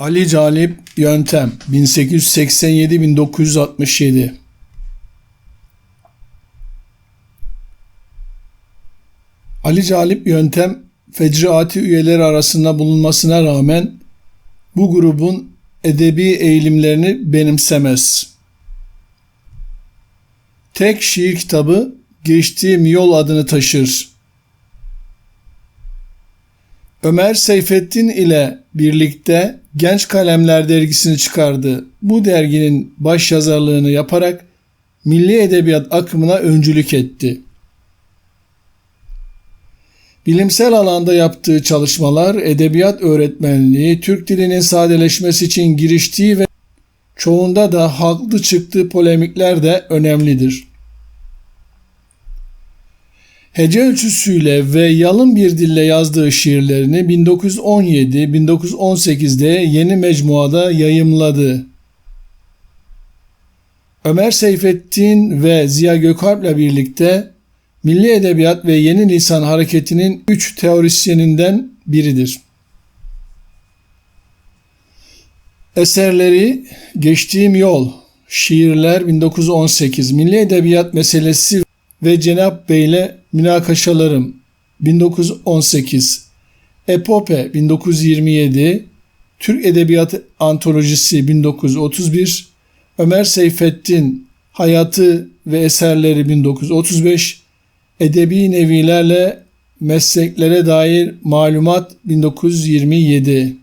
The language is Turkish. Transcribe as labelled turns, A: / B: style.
A: Ali Calip Yöntem 1887-1967 Ali Calip Yöntem fecriati üyeleri arasında bulunmasına rağmen bu grubun edebi eğilimlerini benimsemez. Tek şiir kitabı Geçtiğim Yol adını taşır. Ömer Seyfettin ile birlikte Genç Kalemler dergisini çıkardı. Bu derginin baş yazarlığını yaparak milli edebiyat akımına öncülük etti. Bilimsel alanda yaptığı çalışmalar, edebiyat öğretmenliği, Türk dilinin sadeleşmesi için giriştiği ve çoğunda da haklı çıktığı polemikler de önemlidir. Hece ölçüsüyle ve yalın bir dille yazdığı şiirlerini 1917-1918'de yeni mecmuada yayımladı. Ömer Seyfettin ve Ziya Gökalp'le birlikte Milli Edebiyat ve Yeni Lisan Hareketi'nin üç teorisyeninden biridir. Eserleri Geçtiğim Yol, Şiirler 1918, Milli Edebiyat Meselesi ve Cenap Bey'le Münakaşalarım. 1918, Epope 1927, Türk Edebiyatı Antolojisi 1931, Ömer Seyfettin Hayatı ve Eserleri 1935, Edebi Nevilerle Mesleklere Dair Malumat 1927